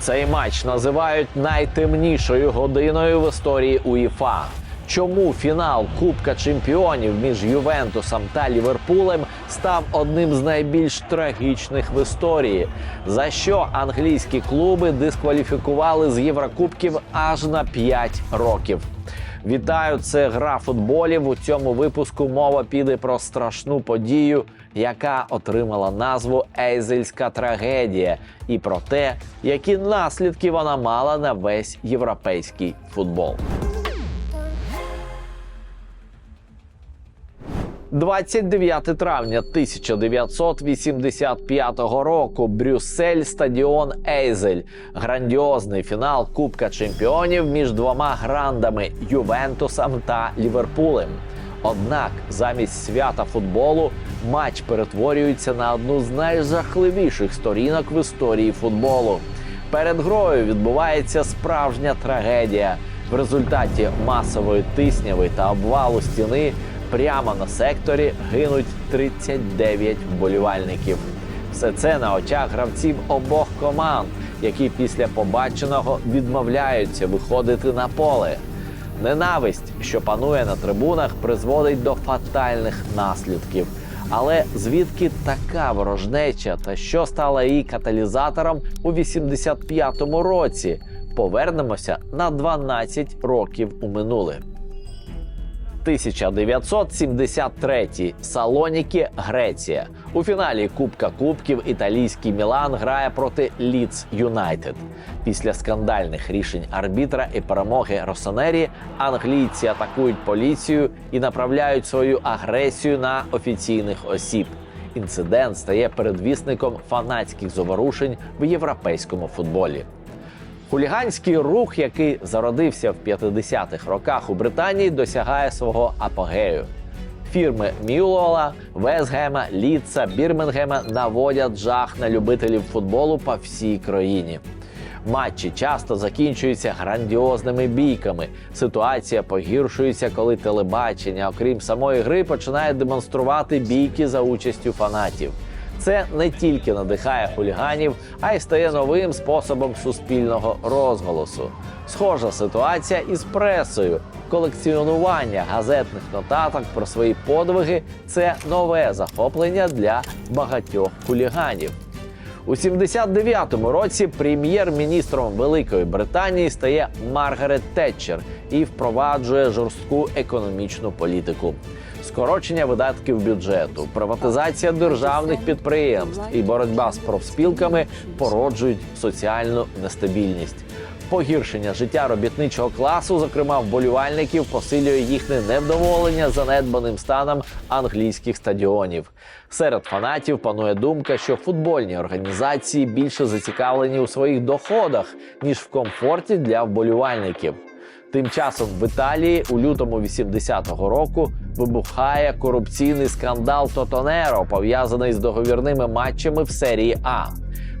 Цей матч називають найтемнішою годиною в історії УЄФА. Чому фінал Кубка Чемпіонів між Ювентусом та Ліверпулем став одним з найбільш трагічних в історії? За що англійські клуби дискваліфікували з Єврокубків аж на 5 років? Вітаю, це гра футболів. У цьому випуску мова піде про страшну подію, яка отримала назву Ейзельська трагедія, і про те, які наслідки вона мала на весь європейський футбол. 29 травня 1985 року Брюссель стадіон Ейзель. Грандіозний фінал Кубка Чемпіонів між двома грандами Ювентусом та Ліверпулем. Однак замість свята футболу матч перетворюється на одну з найжахливіших сторінок в історії футболу. Перед грою відбувається справжня трагедія. В результаті масової тисняви та обвалу стіни прямо на секторі гинуть 39 вболівальників. Все це на очах гравців обох команд, які після побаченого відмовляються виходити на поле. Ненависть, що панує на трибунах, призводить до фатальних наслідків. Але звідки така ворожнеча та що стало її каталізатором у 85-му році? Повернемося на 12 років у минуле. 1973 Салоніки, Греція. У фіналі Кубка Кубків італійський Мілан грає проти Ліц Юнайтед. Після скандальних рішень арбітра і перемоги Росонері англійці атакують поліцію і направляють свою агресію на офіційних осіб. Інцидент стає передвісником фанатських заворушень в європейському футболі. Хуліганський рух, який зародився в 50-х роках у Британії, досягає свого апогею. Фірми Мюлола, Весгема, Ліца, Бірмінгема наводять жах на любителів футболу по всій країні. Матчі часто закінчуються грандіозними бійками. Ситуація погіршується, коли телебачення, окрім самої гри, починає демонструвати бійки за участю фанатів. Це не тільки надихає хуліганів, а й стає новим способом суспільного розголосу. Схожа ситуація із пресою. Колекціонування газетних нотаток про свої подвиги це нове захоплення для багатьох хуліганів. У 79-му році прем'єр-міністром Великої Британії стає Маргарет Тетчер і впроваджує жорстку економічну політику. Скорочення видатків бюджету, приватизація державних підприємств і боротьба з профспілками породжують соціальну нестабільність. Погіршення життя робітничого класу, зокрема вболівальників, посилює їхнє невдоволення занедбаним станом англійських стадіонів. Серед фанатів панує думка, що футбольні організації більше зацікавлені у своїх доходах ніж в комфорті для вболівальників. Тим часом в Італії у лютому 80-го року вибухає корупційний скандал Тотонеро, пов'язаний з договірними матчами в серії А.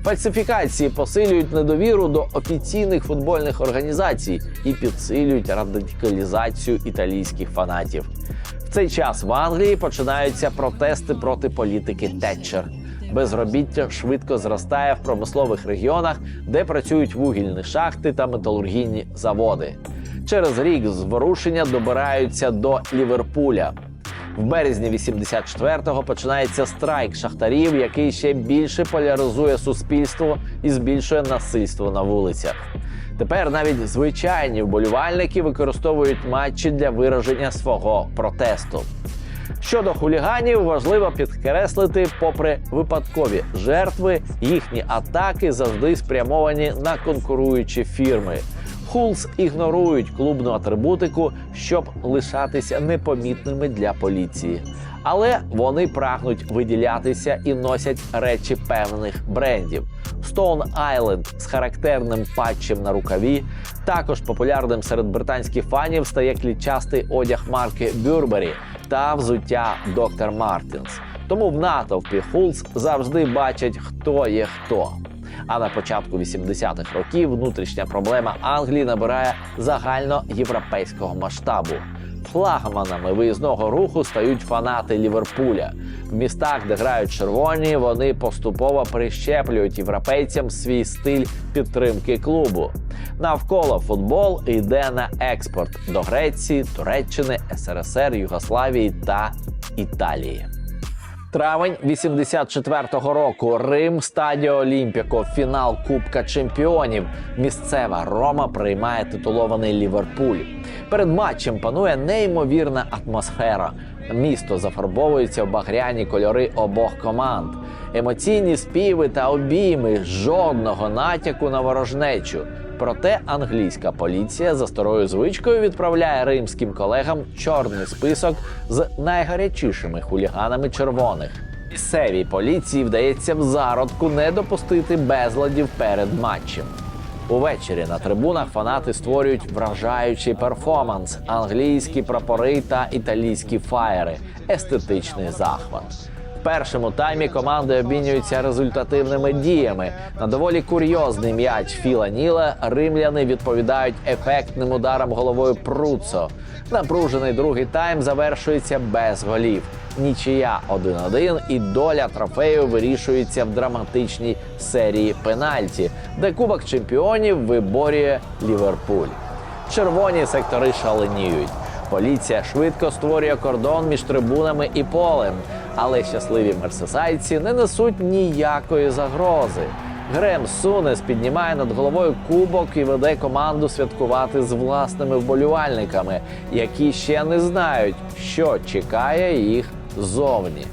Фальсифікації посилюють недовіру до офіційних футбольних організацій і підсилюють радикалізацію італійських фанатів. В цей час в Англії починаються протести проти політики Тетчер. Безробіття швидко зростає в промислових регіонах, де працюють вугільні шахти та металургійні заводи. Через рік зворушення добираються до Ліверпуля. В березні 84-го починається страйк шахтарів, який ще більше поляризує суспільство і збільшує насильство на вулицях. Тепер навіть звичайні вболівальники використовують матчі для вираження свого протесту. Щодо хуліганів, важливо підкреслити, попри випадкові жертви, їхні атаки завжди спрямовані на конкуруючі фірми. Хулс ігнорують клубну атрибутику, щоб лишатися непомітними для поліції. Але вони прагнуть виділятися і носять речі певних брендів. Stone Island з характерним патчем на рукаві. Також популярним серед британських фанів стає клітчастий одяг марки Burberry та взуття Dr. Martens. Тому в натовпі Хулс завжди бачать, хто є хто. А на початку 80-х років внутрішня проблема Англії набирає загальноєвропейського масштабу. Флагманами виїзного руху стають фанати Ліверпуля. В містах, де грають червоні, вони поступово прищеплюють європейцям свій стиль підтримки клубу. Навколо футбол йде на експорт до Греції, Туреччини, СРСР, Югославії та Італії. Травень 84-го року Рим Стадіо Олімпіко, фінал Кубка Чемпіонів. Місцева Рома приймає титулований Ліверпуль. Перед матчем панує неймовірна атмосфера. Місто зафарбовується в багряні кольори обох команд. Емоційні співи та обійми жодного натяку на ворожнечу. Проте англійська поліція за старою звичкою відправляє римським колегам чорний список з найгарячішими хуліганами червоних. Місцевій поліції вдається в зародку не допустити безладів перед матчем. Увечері на трибунах фанати створюють вражаючий перформанс, англійські прапори та італійські фаєри, естетичний захват. Першому таймі команди обмінюються результативними діями. На доволі курйозний м'яч Філа Ніла римляни відповідають ефектним ударом головою Пруцо. Напружений другий тайм завершується без голів. Нічия 1-1 і доля трофею вирішується в драматичній серії пенальті, де Кубок чемпіонів виборює Ліверпуль. Червоні сектори шаленіють. Поліція швидко створює кордон між трибунами і полем, але щасливі мерсесайці не несуть ніякої загрози. Грем Сунес піднімає над головою кубок і веде команду святкувати з власними вболівальниками, які ще не знають, що чекає їх ззовні.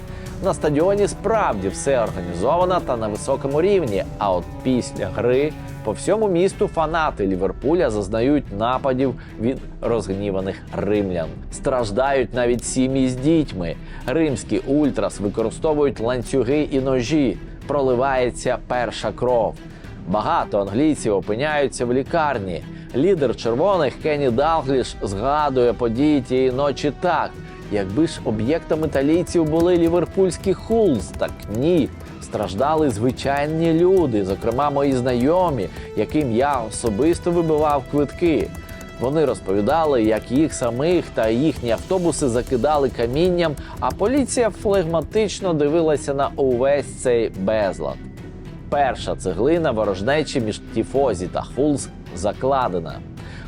На стадіоні справді все організовано та на високому рівні. А от після гри по всьому місту фанати Ліверпуля зазнають нападів від розгніваних римлян. Страждають навіть сім'ї з дітьми. Римські ультрас використовують ланцюги і ножі. Проливається перша кров. Багато англійців опиняються в лікарні. Лідер червоних Кенні Далгліш згадує події тієї ночі так. Якби ж об'єктом італійців були ліверпульські хулз, так ні. Страждали звичайні люди, зокрема мої знайомі, яким я особисто вибивав квитки. Вони розповідали, як їх самих та їхні автобуси закидали камінням, а поліція флегматично дивилася на увесь цей безлад. Перша цеглина ворожнечі між Тіфозі та Хулс закладена.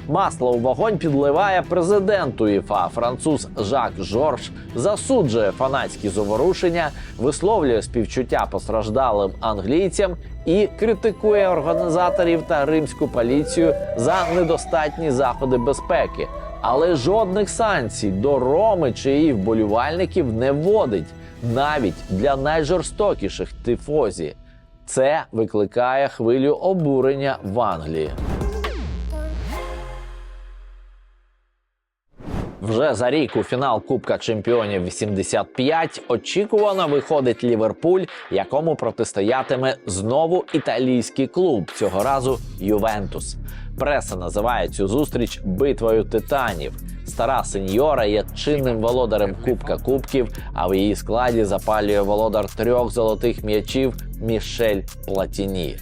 Масло у вогонь підливає президент УЄФА. Француз Жак Жорж засуджує фанатські заворушення, висловлює співчуття постраждалим англійцям і критикує організаторів та римську поліцію за недостатні заходи безпеки. Але жодних санкцій до Роми чи її вболівальників не вводить навіть для найжорстокіших тифозі. Це викликає хвилю обурення в Англії. Вже за рік у фінал Кубка Чемпіонів 85 очікувано виходить Ліверпуль, якому протистоятиме знову італійський клуб цього разу Ювентус. Преса називає цю зустріч битвою титанів. Стара сеньора є чинним володарем Кубка Кубків, а в її складі запалює володар трьох золотих м'ячів Мішель Платіні.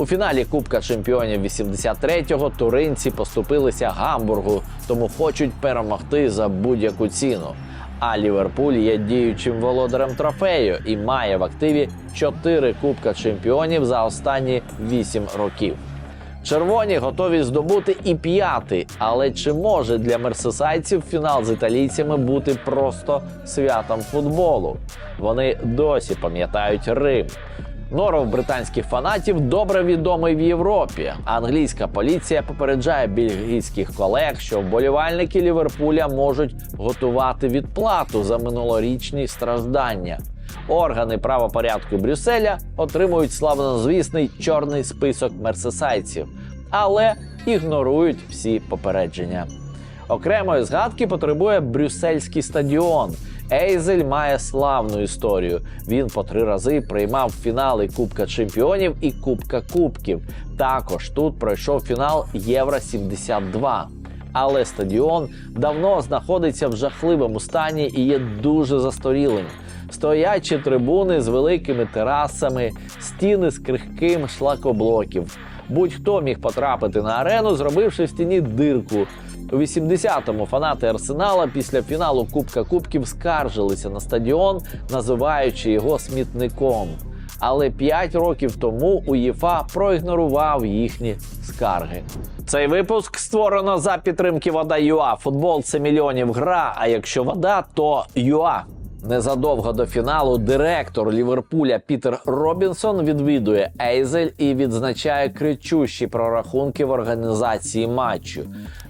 У фіналі Кубка чемпіонів 83-го туринці поступилися Гамбургу, тому хочуть перемогти за будь-яку ціну. А Ліверпуль є діючим володарем трофею і має в активі 4 Кубка чемпіонів за останні 8 років. Червоні готові здобути і п'ятий, але чи може для мерсесайців фінал з італійцями бути просто святом футболу? Вони досі пам'ятають Рим. Норов британських фанатів добре відомий в Європі. Англійська поліція попереджає бельгійських колег, що вболівальники Ліверпуля можуть готувати відплату за минулорічні страждання. Органи правопорядку Брюсселя отримують славнозвісний чорний список мерсесайців, але ігнорують всі попередження. Окремої згадки потребує брюссельський стадіон. Ейзель має славну історію. Він по три рази приймав фінали Кубка Чемпіонів і Кубка Кубків. Також тут пройшов фінал Євро 72 Але стадіон давно знаходиться в жахливому стані і є дуже застарілим. Стоячі трибуни з великими терасами, стіни з крихким шлакоблоків. Будь-хто міг потрапити на арену, зробивши в стіні дирку. У 80-му фанати Арсенала після фіналу Кубка Кубків скаржилися на стадіон, називаючи його смітником. Але 5 років тому УЄФА проігнорував їхні скарги. Цей випуск створено за підтримки вода ЮА. Футбол це мільйонів гра. А якщо вода, то ЮА. Незадовго до фіналу директор Ліверпуля Пітер Робінсон відвідує Ейзель і відзначає кричущі прорахунки в організації матчу.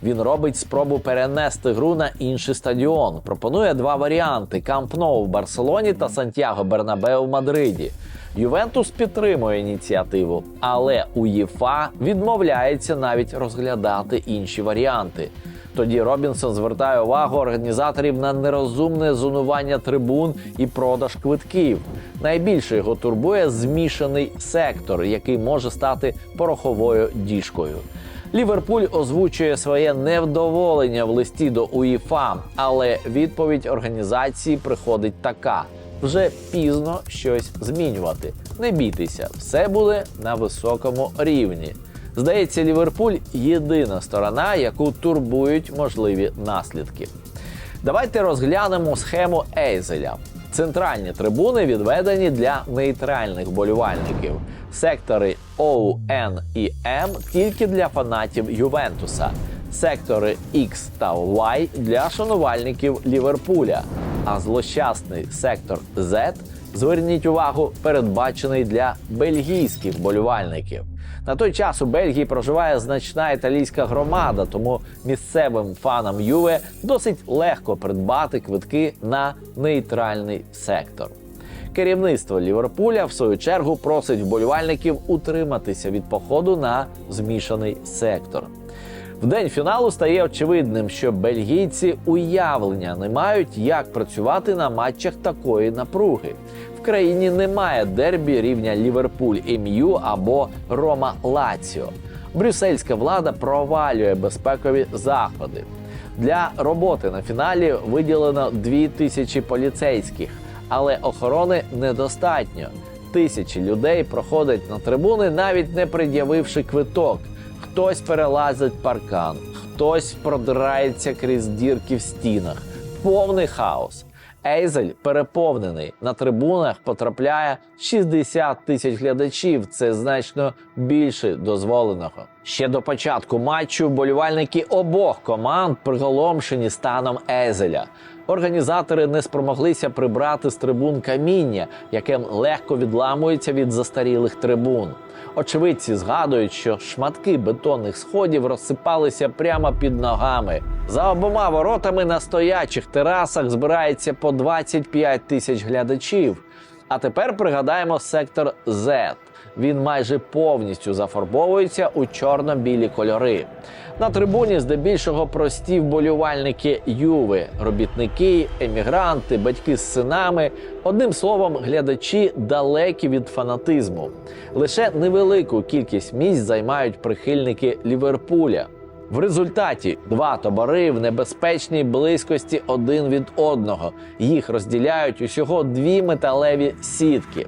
Він робить спробу перенести гру на інший стадіон. Пропонує два варіанти: Камп Ноу в Барселоні та Сантьяго Бернабеу в Мадриді. Ювентус підтримує ініціативу, але УЄФА відмовляється навіть розглядати інші варіанти. Тоді Робінсон звертає увагу організаторів на нерозумне зонування трибун і продаж квитків. Найбільше його турбує змішаний сектор, який може стати пороховою діжкою. Ліверпуль озвучує своє невдоволення в листі до УЄФА, але відповідь організації приходить така: вже пізно щось змінювати. Не бійтеся, все буде на високому рівні. Здається, Ліверпуль єдина сторона, яку турбують можливі наслідки. Давайте розглянемо схему Ейзеля. Центральні трибуни відведені для нейтральних болівальників. Сектори O, N і M тільки для фанатів Ювентуса. Сектори X та Y для шанувальників Ліверпуля. А злощасний сектор Z, зверніть увагу, передбачений для бельгійських болівальників. На той час у Бельгії проживає значна італійська громада, тому місцевим фанам Юве досить легко придбати квитки на нейтральний сектор. Керівництво Ліверпуля в свою чергу просить вболівальників утриматися від походу на змішаний сектор. В день фіналу стає очевидним, що бельгійці уявлення не мають, як працювати на матчах такої напруги. В країні немає дербі рівня Ліверпуль МЮ або Рома Лаціо. Брюссельська влада провалює безпекові заходи. Для роботи на фіналі виділено 2 тисячі поліцейських, але охорони недостатньо. Тисячі людей проходять на трибуни, навіть не пред'явивши квиток. Хтось перелазить паркан, хтось продирається крізь дірки в стінах. Повний хаос. Ейзель переповнений. На трибунах потрапляє 60 тисяч глядачів. Це значно більше дозволеного. Ще до початку матчу вболівальники обох команд приголомшені станом Ейзеля. Організатори не спромоглися прибрати з трибун каміння, яке легко відламується від застарілих трибун. Очевидці згадують, що шматки бетонних сходів розсипалися прямо під ногами. За обома воротами на стоячих терасах збирається по 25 тисяч глядачів. А тепер пригадаємо сектор Z. Він майже повністю зафарбовується у чорно-білі кольори. На трибуні здебільшого прості вболівальники Юви, робітники, емігранти, батьки з синами. Одним словом, глядачі далекі від фанатизму. Лише невелику кількість місць займають прихильники Ліверпуля. В результаті два табори в небезпечній близькості один від одного. Їх розділяють усього дві металеві сітки.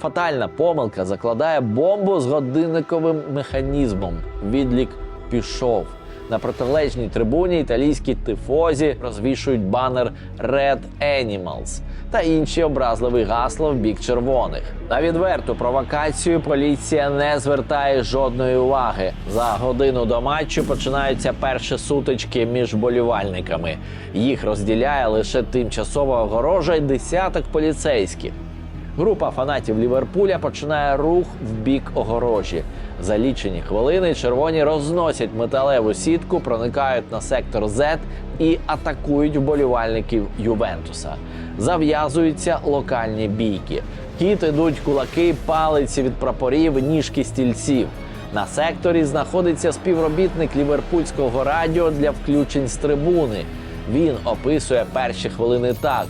Фатальна помилка закладає бомбу з годинниковим механізмом. Відлік пішов. На протилежній трибуні італійські тифозі розвішують банер Red Animals та інші образливі гасла в бік червоних. На відверту провокацію поліція не звертає жодної уваги. За годину до матчу починаються перші сутички між болівальниками. Їх розділяє лише тимчасова огорожа й десяток поліцейських. Група фанатів Ліверпуля починає рух в бік огорожі. За лічені хвилини червоні розносять металеву сітку, проникають на сектор Z і атакують вболівальників Ювентуса. Зав'язуються локальні бійки. В Хід ідуть кулаки, палиці від прапорів, ніжки стільців. На секторі знаходиться співробітник ліверпульського радіо для включень з трибуни. Він описує перші хвилини так.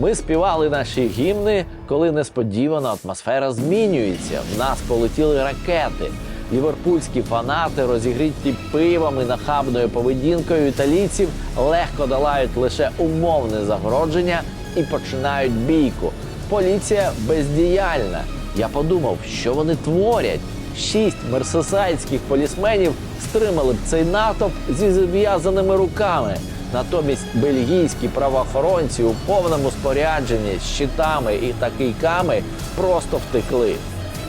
Ми співали наші гімни, коли несподівано атмосфера змінюється. В нас полетіли ракети. Ліверпульські фанати, розігріті пивом і нахабною поведінкою італійців, легко долають лише умовне загородження і починають бійку. Поліція бездіяльна. Я подумав, що вони творять. Шість мерсесайдських полісменів стримали б цей натовп зі зв'язаними руками. Натомість бельгійські правоохоронці у повному спорядженні з щитами і такийками просто втекли.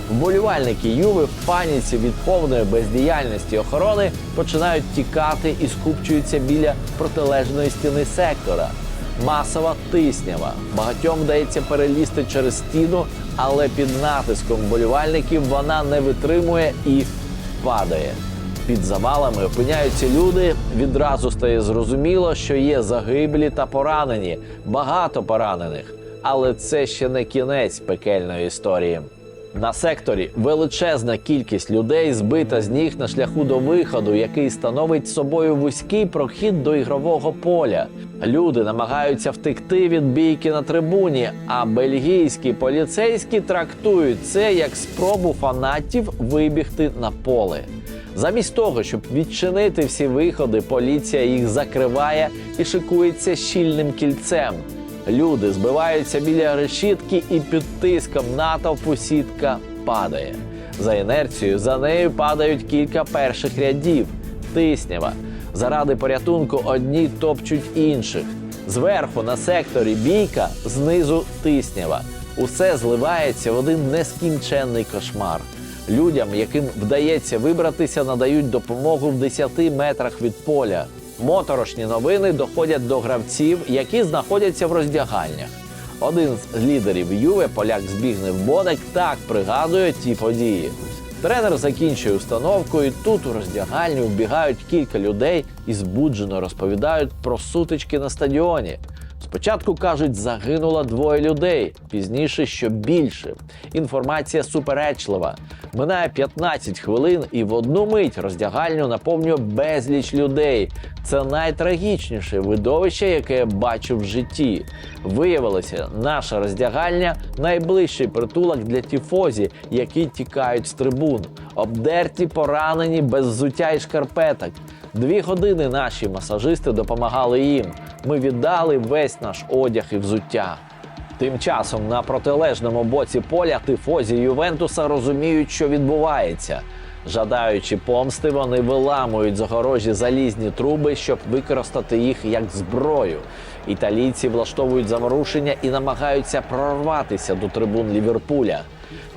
Вболівальники Юви в паніці від повної бездіяльності охорони починають тікати і скупчуються біля протилежної стіни сектора. Масова тиснява. Багатьом вдається перелізти через стіну, але під натиском вболівальників вона не витримує і падає. Під завалами опиняються люди. Відразу стає зрозуміло, що є загиблі та поранені, багато поранених. Але це ще не кінець пекельної історії. На секторі величезна кількість людей збита з ніг на шляху до виходу, який становить собою вузький прохід до ігрового поля. Люди намагаються втекти від бійки на трибуні, а бельгійські поліцейські трактують це як спробу фанатів вибігти на поле. Замість того, щоб відчинити всі виходи, поліція їх закриває і шикується щільним кільцем. Люди збиваються біля решітки, і під тиском натовпу сітка падає. За інерцією за нею падають кілька перших рядів. Тиснява. Заради порятунку одні топчуть інших. Зверху на секторі бійка, знизу тиснява. Усе зливається в один нескінченний кошмар. Людям, яким вдається вибратися, надають допомогу в 10 метрах від поля. Моторошні новини доходять до гравців, які знаходяться в роздягальнях. Один з лідерів Юве, поляк Збігнев Бодак, так пригадує ті події. Тренер закінчує установку, і тут у роздягальню вбігають кілька людей і збуджено розповідають про сутички на стадіоні. Спочатку кажуть, загинуло двоє людей, пізніше що більше. Інформація суперечлива. Минає 15 хвилин, і в одну мить роздягальню наповнює безліч людей. Це найтрагічніше видовище, яке я бачив в житті. Виявилося, наша роздягальня найближчий притулок для тіфозі, які тікають з трибун, обдерті, поранені, без взуття і шкарпеток. Дві години наші масажисти допомагали їм. Ми віддали весь наш одяг і взуття. Тим часом на протилежному боці поля тифозі Ювентуса розуміють, що відбувається. Жадаючи помсти, вони виламують з огорожі залізні труби, щоб використати їх як зброю. Італійці влаштовують заворушення і намагаються прорватися до трибун Ліверпуля.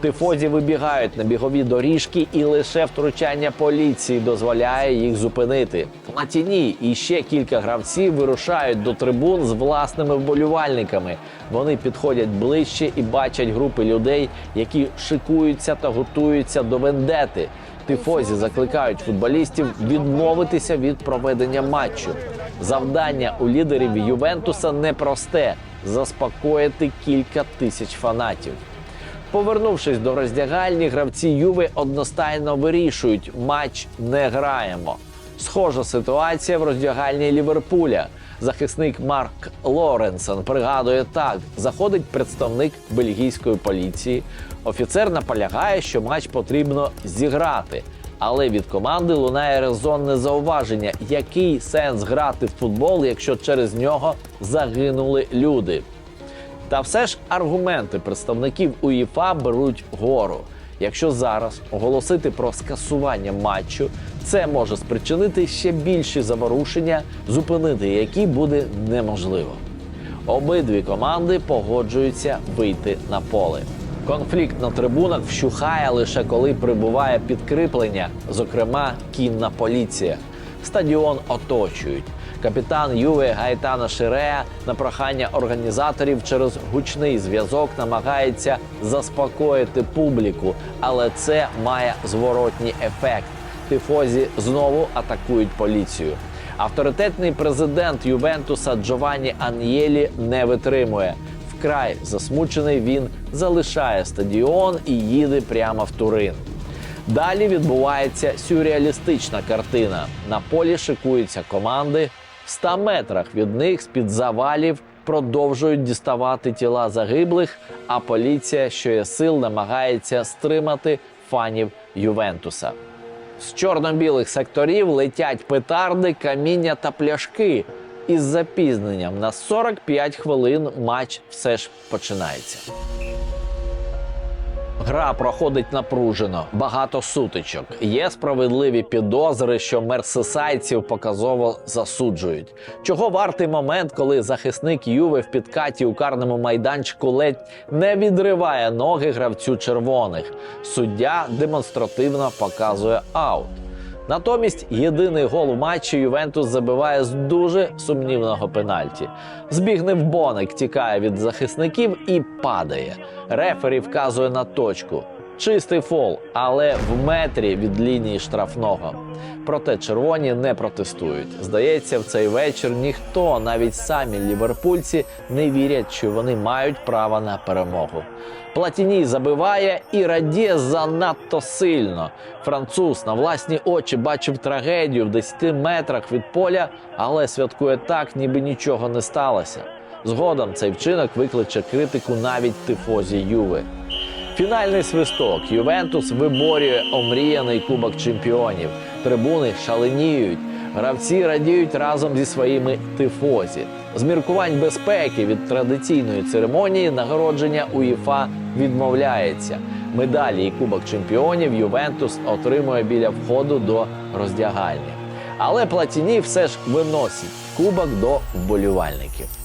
Тифозі вибігають на бігові доріжки, і лише втручання поліції дозволяє їх зупинити. На тіні і ще кілька гравців вирушають до трибун з власними вболівальниками. Вони підходять ближче і бачать групи людей, які шикуються та готуються до вендети. Тифозі закликають футболістів відмовитися від проведення матчу. Завдання у лідерів Ювентуса непросте заспокоїти кілька тисяч фанатів. Повернувшись до роздягальні, гравці Юви одностайно вирішують матч не граємо. Схожа ситуація в роздягальні Ліверпуля. Захисник Марк Лоренсон пригадує так: заходить представник бельгійської поліції. Офіцер наполягає, що матч потрібно зіграти. Але від команди лунає резонне зауваження, який сенс грати в футбол, якщо через нього загинули люди. Та все ж аргументи представників УЄФА беруть гору. Якщо зараз оголосити про скасування матчу, це може спричинити ще більші заворушення, зупинити які буде неможливо. Обидві команди погоджуються вийти на поле. Конфлікт на трибунах вщухає лише коли прибуває підкріплення, зокрема кінна поліція. Стадіон оточують. Капітан Юве Гайтана Ширея на прохання організаторів через гучний зв'язок намагається заспокоїти публіку, але це має зворотній ефект. Тифозі знову атакують поліцію. Авторитетний президент Ювентуса Джованні Ан'єлі не витримує. Вкрай засмучений він залишає стадіон і їде прямо в Турин. Далі відбувається сюрреалістична картина. На полі шикуються команди. В 100 метрах від них з-під завалів продовжують діставати тіла загиблих, а поліція, що є сил, намагається стримати фанів Ювентуса. З чорно-білих секторів летять петарди, каміння та пляшки. Із запізненням на 45 хвилин матч все ж починається. Гра проходить напружено, багато сутичок. Є справедливі підозри, що мерсисайців показово засуджують. Чого вартий момент, коли захисник Юви в підкаті у карному майданчику ледь не відриває ноги гравцю червоних. Суддя демонстративно показує аут. Натомість єдиний гол у матчі Ювентус забиває з дуже сумнівного пенальті. Збігнев Боник тікає від захисників і падає. Рефері вказує на точку. Чистий фол, але в метрі від лінії штрафного. Проте червоні не протестують. Здається, в цей вечір ніхто, навіть самі ліверпульці, не вірять, що вони мають право на перемогу. Платіній забиває і радіє занадто сильно. Француз на власні очі бачив трагедію в 10 метрах від поля, але святкує так, ніби нічого не сталося. Згодом цей вчинок викличе критику навіть тифозі Юви. Фінальний свисток. Ювентус виборює омріяний кубок чемпіонів. Трибуни шаленіють. Гравці радіють разом зі своїми тифозі. З міркувань безпеки від традиційної церемонії нагородження УЄФА відмовляється. Медалі і кубок чемпіонів Ювентус отримує біля входу до роздягальні. Але платіні все ж виносить кубок до вболівальників.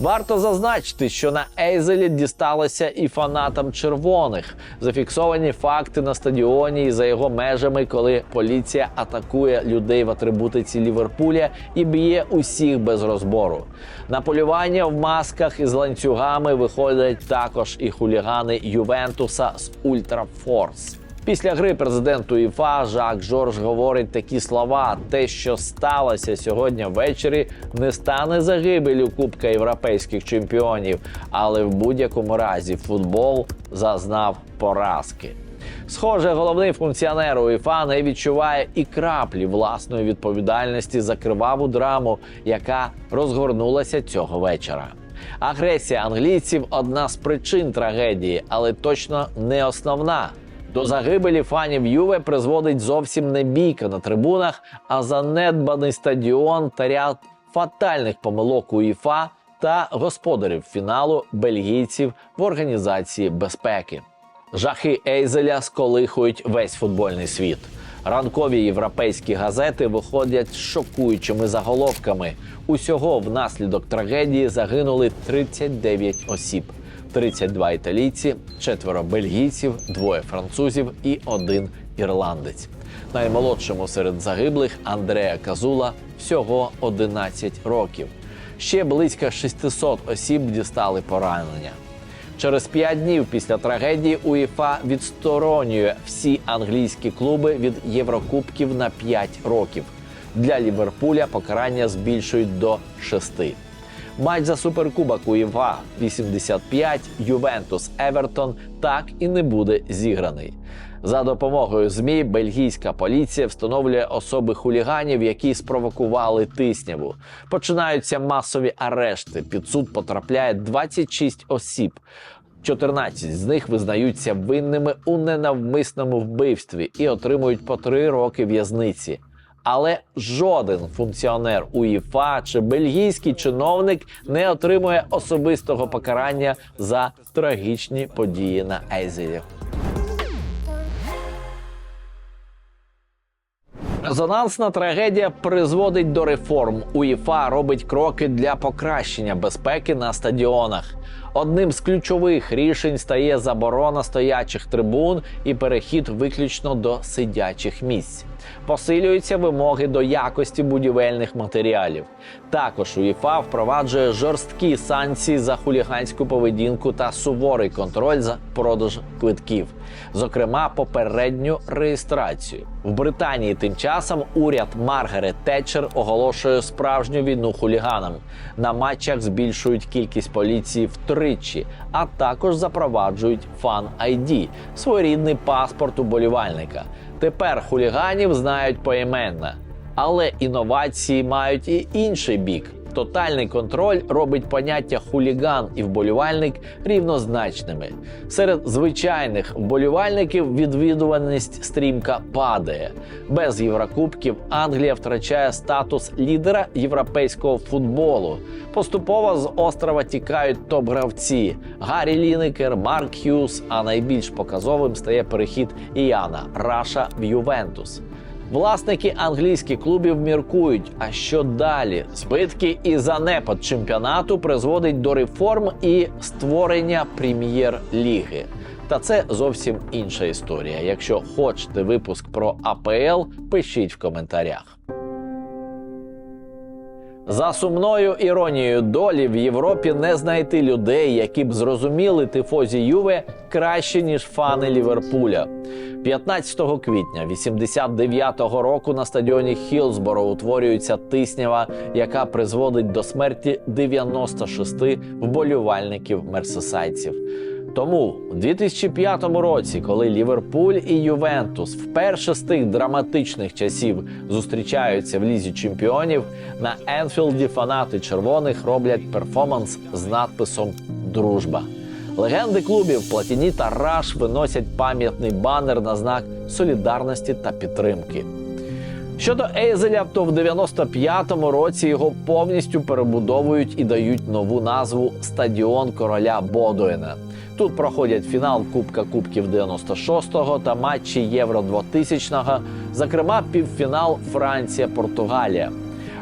Варто зазначити, що на Ейзелі дісталося і фанатам червоних. Зафіксовані факти на стадіоні і за його межами, коли поліція атакує людей в атрибутиці Ліверпуля і б'є усіх без розбору. На полювання в масках із ланцюгами виходять також і хулігани Ювентуса з Ультрафорс. Після гри президент УЄФА Жак Жорж говорить такі слова: те, що сталося сьогодні ввечері, не стане загибелю Кубка європейських чемпіонів, але в будь-якому разі футбол зазнав поразки. Схоже, головний функціонер УЄФА не відчуває і краплі власної відповідальності за криваву драму, яка розгорнулася цього вечора. Агресія англійців одна з причин трагедії, але точно не основна. До загибелі фанів Юве призводить зовсім не бійка на трибунах, а занедбаний стадіон та ряд фатальних помилок УЄФА та господарів фіналу бельгійців в організації безпеки. Жахи Ейзеля сколихують весь футбольний світ. Ранкові європейські газети виходять з шокуючими заголовками. Усього внаслідок трагедії загинули 39 осіб. 32 італійці, четверо бельгійців, двоє французів і один ірландець. Наймолодшому серед загиблих Андреа Казула всього 11 років. Ще близько 600 осіб дістали поранення. Через п'ять днів після трагедії УЄФА відсторонює всі англійські клуби від Єврокубків на 5 років. Для Ліверпуля покарання збільшують до 6. Матч за суперкубок УЄФА 85 Ювентус Евертон так і не буде зіграний. За допомогою ЗМІ бельгійська поліція встановлює особи хуліганів, які спровокували тисняву. Починаються масові арешти. Під суд потрапляє 26 осіб. 14 з них визнаються винними у ненавмисному вбивстві і отримують по три роки в'язниці. Але жоден функціонер УЄФА чи бельгійський чиновник не отримує особистого покарання за трагічні події на Ейзелі. Резонансна трагедія призводить до реформ. УЄФА робить кроки для покращення безпеки на стадіонах. Одним з ключових рішень стає заборона стоячих трибун і перехід виключно до сидячих місць. Посилюються вимоги до якості будівельних матеріалів. Також УЄФА впроваджує жорсткі санкції за хуліганську поведінку та суворий контроль за продаж квитків, зокрема попередню реєстрацію. В Британії тим часом уряд Маргарет Тетчер оголошує справжню війну хуліганам. На матчах збільшують кількість поліції втричі, а також запроваджують фан ID – своєрідний паспорт уболівальника. Тепер хуліганів знають поіменно. Але інновації мають і інший бік. Тотальний контроль робить поняття хуліган і вболівальник рівнозначними. Серед звичайних вболівальників відвідуваність стрімка падає. Без Єврокубків Англія втрачає статус лідера європейського футболу. Поступово з острова тікають топ-гравці Гаррі Лінекер, Марк Х'юз. А найбільш показовим стає перехід Іана Раша в Ювентус. Власники англійських клубів міркують, а що далі? Збитки і занепад чемпіонату призводить до реформ і створення прем'єр-ліги. Та це зовсім інша історія. Якщо хочете випуск про АПЛ, пишіть в коментарях. За сумною іронією долі в Європі не знайти людей, які б зрозуміли тифозі Юве краще ніж фани Ліверпуля. 15 квітня 89-го року на стадіоні Хілсборо утворюється тиснява, яка призводить до смерті 96 вболівальників мерсесайців. Тому у 2005 році, коли Ліверпуль і Ювентус вперше з тих драматичних часів зустрічаються в лізі чемпіонів, на Енфілді фанати червоних роблять перформанс з надписом Дружба. Легенди клубів Платіні та Раш виносять пам'ятний банер на знак солідарності та підтримки. Щодо Ейзеля, то в 95-му році його повністю перебудовують і дають нову назву Стадіон короля Бодуена. Тут проходять фінал Кубка Кубків 96-го та матчі Євро 2000-го, зокрема півфінал Франція-Португалія.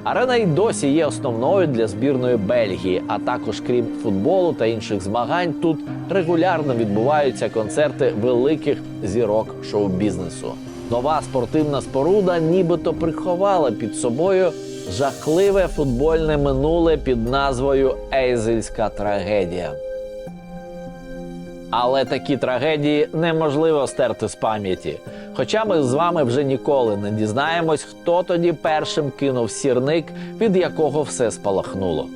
Арена й досі є основною для збірної Бельгії. А також, крім футболу та інших змагань, тут регулярно відбуваються концерти великих зірок шоу-бізнесу. Нова спортивна споруда нібито приховала під собою жахливе футбольне минуле під назвою Ейзельська трагедія. Але такі трагедії неможливо стерти з пам'яті. Хоча ми з вами вже ніколи не дізнаємось, хто тоді першим кинув сірник, від якого все спалахнуло.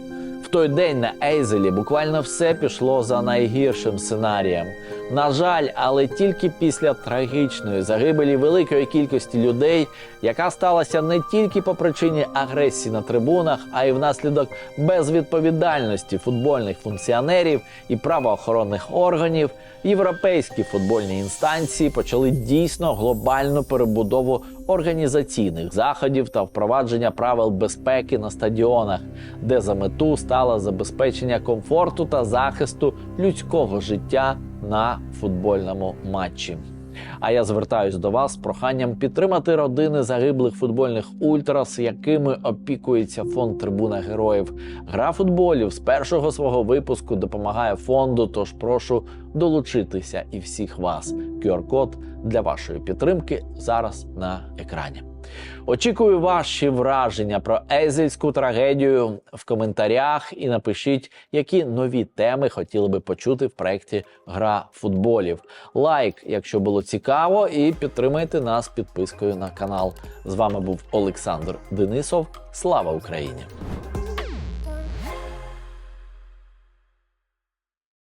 В той день на Ейзелі буквально все пішло за найгіршим сценарієм. На жаль, але тільки після трагічної загибелі великої кількості людей, яка сталася не тільки по причині агресії на трибунах, а й внаслідок безвідповідальності футбольних функціонерів і правоохоронних органів, європейські футбольні інстанції почали дійсно глобальну перебудову організаційних заходів та впровадження правил безпеки на стадіонах, де за мету стало забезпечення комфорту та захисту людського життя на футбольному матчі. А я звертаюсь до вас з проханням підтримати родини загиблих футбольних ультрас, якими опікується фонд Трибуна Героїв. Гра футболів з першого свого випуску допомагає фонду. Тож прошу долучитися і всіх вас. QR-код для вашої підтримки зараз на екрані. Очікую ваші враження про ейзельську трагедію в коментарях і напишіть, які нові теми хотіли би почути в проєкті Гра футболів. Лайк, якщо було цікаво, і підтримайте нас підпискою на канал. З вами був Олександр Денисов. Слава Україні!